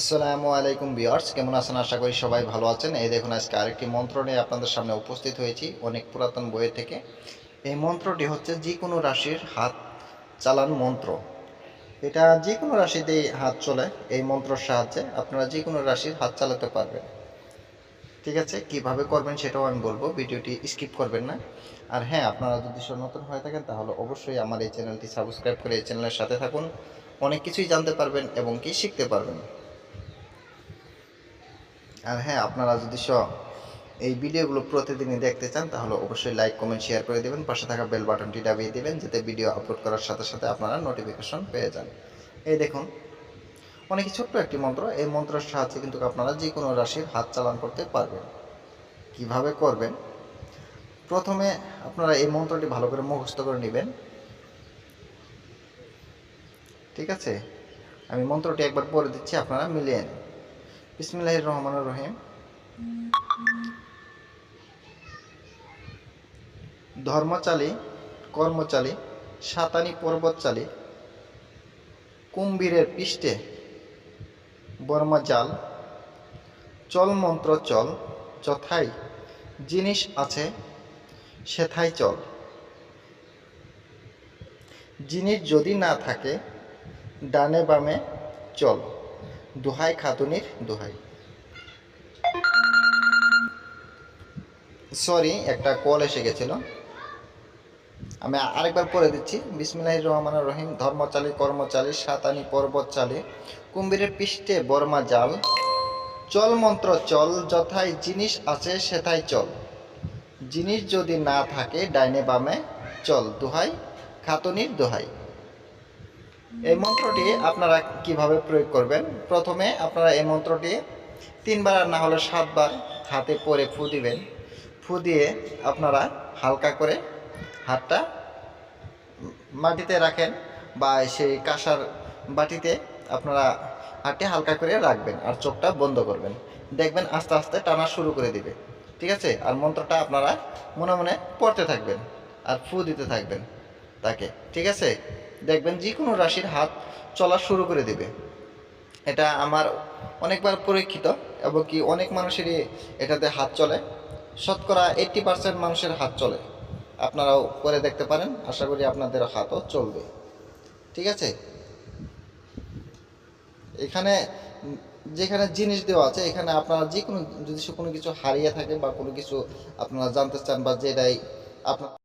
আসসালামু আলাইকুম বিয়ার্স কেমন আছেন? আশা করি সবাই ভালো আছেন। এই দেখুন, আজকে আরেকটি মন্ত্র নিয়ে আপনাদের সামনে উপস্থিত হয়েছি, অনেক পুরাতন বইয়ে থেকে। এই মন্ত্রটি হচ্ছে যে কোনো রাশির হাত চালান মন্ত্র। এটা যে কোনো রাশিতেই হাত চলে, এই মন্ত্রর সাহায্যে আপনারা যে কোনো রাশির হাত চালাতে পারবেন। ঠিক আছে? কীভাবে করবেন সেটাও আমি বলব, ভিডিওটি স্কিপ করবেন না। আর হ্যাঁ আপনারা যদি নতুন হয়ে থাকেন, তাহলে অবশ্যই আমার এই চ্যানেলটি সাবস্ক্রাইব করে এই চ্যানেলের সাথে থাকুন। অনেক কিছুই জানতে পারবেন এবং কি শিখতে পারবেন। আর হ্যাঁ আপনারা যদি স এই ভিডিওগুলো প্রতিদিনই দেখতে চান, তাহলে অবশ্যই লাইক, কমেন্ট শেয়ার করে দেবেন। পাশে থাকা বেল বাটনটি দাবিয়ে দেবেন, যাতে ভিডিও আপলোড করার সাথে সাথে আপনারা নোটিফিকেশন পেয়ে যান। এই দেখুন, অনেক ছোট্ট একটি মন্ত্র। এই মন্ত্রের সাহায্যে কিন্তু আপনারা যে কোনো রাশির হাত চালান করতে পারবেন। কীভাবে করবেন? প্রথমে আপনারা এই মন্ত্রটি ভালো করে মুখস্থ করে নেবেন। ঠিক আছে? আমি মন্ত্রটি একবার পড়ে দিচ্ছি, আপনারা মিলিয়ে বিসমিল্লাহ রহমান রহিম। ধর্মচালী, কর্মচালী, সাতানি পর্বতচালী, কুম্ভীরের পৃষ্ঠে বর্মা জাল চল মন্ত্র চল যথাই জিনিস আছে, সেথাই চল। জিনিস যদি না থাকে, ডানে বামে চল। দোহাই খাতুনির দোহাই। সরি একটা কল এসে গেছিল। আমি আরেকবার পড়ে দিচ্ছি। বিসমিল্লাহ রহমান রহিম, ধর্মচালী, কর্মচালী, সাতানি, পর্বতচালী, কুম্ভীরের পৃষ্ঠে বর্মা জাল, চল মন্ত্র চল, যথাই জিনিস আছে সেথায় চল। জিনিস যদি না থাকে, ডাইনে বামে চল, দোহাই, খাতুনির দোহাই। এই মন্ত্রটি আপনারা কীভাবে প্রয়োগ করবেন? প্রথমে আপনারা এই মন্ত্রটি তিনবার আর না হলে সাতবার হাতে পরে ফু দিবেন। ফু দিয়ে আপনারা হালকা করে হাতটা মাটিতে রাখেন বা সেই কাঁসার বাটিতে আপনারা হাতটি হালকা করে রাখবেন আর চোখটা বন্ধ করবেন। দেখবেন আস্তে আস্তে টানা শুরু করে দিবে। ঠিক আছে? আর মন্ত্রটা আপনারা মনে মনে পড়তে থাকবেন আর ফু দিতে থাকবেন তাকে। ঠিক আছে? দেখবেন যে কোনো রাশির হাত চলা শুরু করে দেবে। এটা আমার অনেকবার পরীক্ষিত এবং কি অনেক মানুষেরই এটাতে হাত চলে। শতকরা এইট্টি পার্সেন্ট মানুষের হাত চলে। আপনারাও করে দেখতে পারেন। আশা করি আপনাদের হাতও চলবে। ঠিক আছে? এখানে যেখানে জিনিস দেওয়া আছে, এখানে আপনারা যে কোনো যদি কোনো কিছু হারিয়ে থাকে বা কোনো কিছু আপনারা জানতে চান বা যেটাই আপনার